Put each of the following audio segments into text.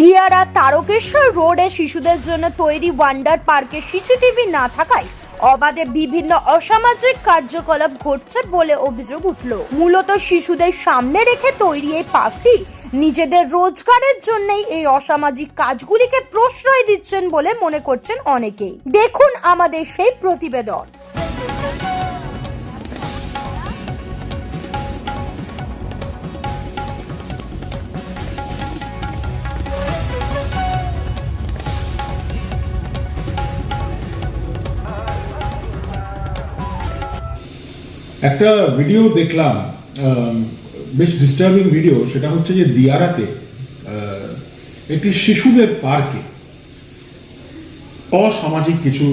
দিয়ারা তারকেশ্বর রোডে শিশুদের জন্য তৈরি ওয়ান্ডার পার্কে সিসিটিভি না থাকায় অবাধে বিভিন্ন অসামাজিক কার্যকলাপ ঘটছে বলে অভিযোগ উঠল। মূলত শিশুদের সামনে রেখে তৈরি এই পার্কটি নিজেদের রোজগারের জন্যই এই অসামাজিক কাজগুলিকে প্রশ্রয় দিচ্ছেন বলে মনে করছেন অনেকেই। দেখুন আমাদের সেই প্রতিবেদন। একটা ভিডিও দেখলাম বেশ ডিস্টার্বিং ভিডিও সেটা হচ্ছে যে দিয়ারাতে একটি শিশুদের পার্কে অসামাজিক কিছু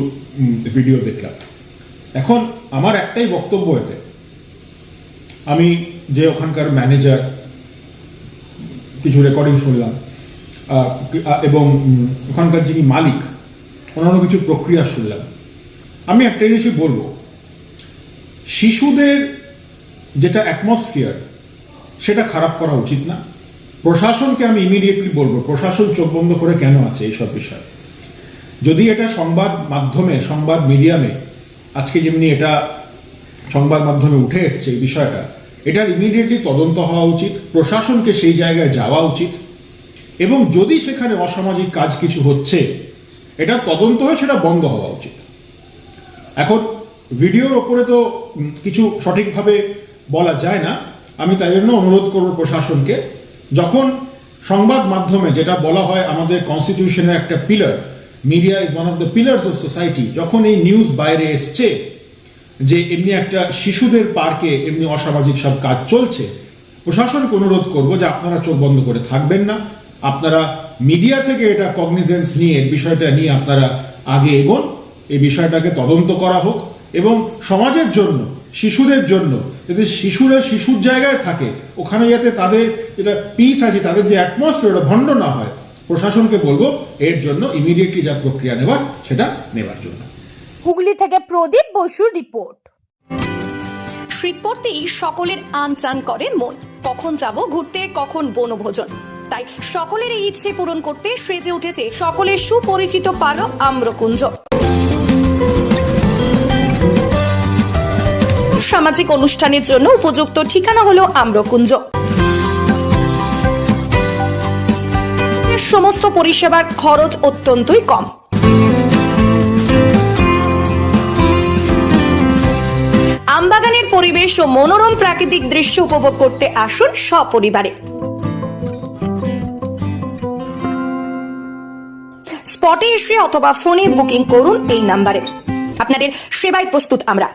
ভিডিও দেখলাম। এখন আমার একটাই বক্তব্য এতে। আমি যে ওখানকার ম্যানেজার কিছু রেকর্ডিং শুনলাম এবং ওখানকার যিনি মালিক অন্যান্য কিছু প্রক্রিয়া শুনলাম। আমি একটা জিনিসই বলব শিশুদের যেটা অ্যাটমসফিয়ার সেটা খারাপ করা উচিত না। প্রশাসনকে আমি ইমিডিয়েটলি বলব, প্রশাসন চোখ বন্ধ করে কেন আছে এইসব বিষয়? যদি এটা সংবাদ মাধ্যমে, সংবাদ মিডিয়ামে আজকে যেমনি এটা সংবাদ মাধ্যমে উঠে এসছে এই বিষয়টা, এটার ইমিডিয়েটলি তদন্ত হওয়া উচিত, প্রশাসনকে সেই জায়গায় যাওয়া উচিত, এবং যদি সেখানে অসামাজিক কাজ কিছু হচ্ছে, এটা তদন্ত হয়ে সেটা বন্ধ হওয়া উচিত। এখন ভিডিওর ওপরে তো কিছু সঠিকভাবে বলা যায় না। আমি তাই জন্য অনুরোধ করব প্রশাসনকে, যখন সংবাদ মাধ্যমে যেটা বলা হয় আমাদের কনস্টিটিউশনের একটা pillar media is one of the pillars of society যখন এই নিউজ বাইরে এসছে যে এমনি একটা শিশুদের পার্কে এমনি অসামাজিক সব কাজ চলছে, প্রশাসনকে অনুরোধ করব যে আপনারা চোখ বন্ধ করে থাকবেন না। আপনারা মিডিয়া থেকে এটা কগনিজেন্স নিয়ে বিষয়টা নিয়ে আপনারা আগে এগোন। এই বিষয়টাকে তদন্ত করা হোক। এবং সমাজের জন্য শিশুদের জন্য যদি শিশুরা শিশুর জায়গায় থাকে ওখানে যাতে তাদের যেটা পিস আছে তাদের যে অ্যাটমসফিয়ার ওটা ভণ্ড না হয় প্রশাসনকে বলব এর জন্য ইমিডিয়েটলি যা প্রক্রিয়া নেওয়ার সেটা নেবার জন্য। হুগলি থেকে প্রদীপ বসুর রিপোর্ট। শীত পড়তেই সকলের আনচান করে মন। কখন যাব ঘুরতে কখন বনভোজন। তাই সকলের এই ইচ্ছে পূরণ করতে সেজে উঠেছে সকলের সুপরিচিত পারক আম্রকুঞ্জ। সামাজিক অনুষ্ঠানের জন্য উপযুক্ত ঠিকানা হলো আম্রকুঞ্জ। সমস্ত পরিষেবার খরচ অত্যন্তই কম। আমবাগানের পরিবেশ ও মনোরম প্রাকৃতিক দৃশ্য উপভোগ করতে আসুন সপরিবারে। স্পটে এসে অথবা ফোনে বুকিং করুন এই নাম্বারে। আপনাদের সেবায় প্রস্তুত আমরা।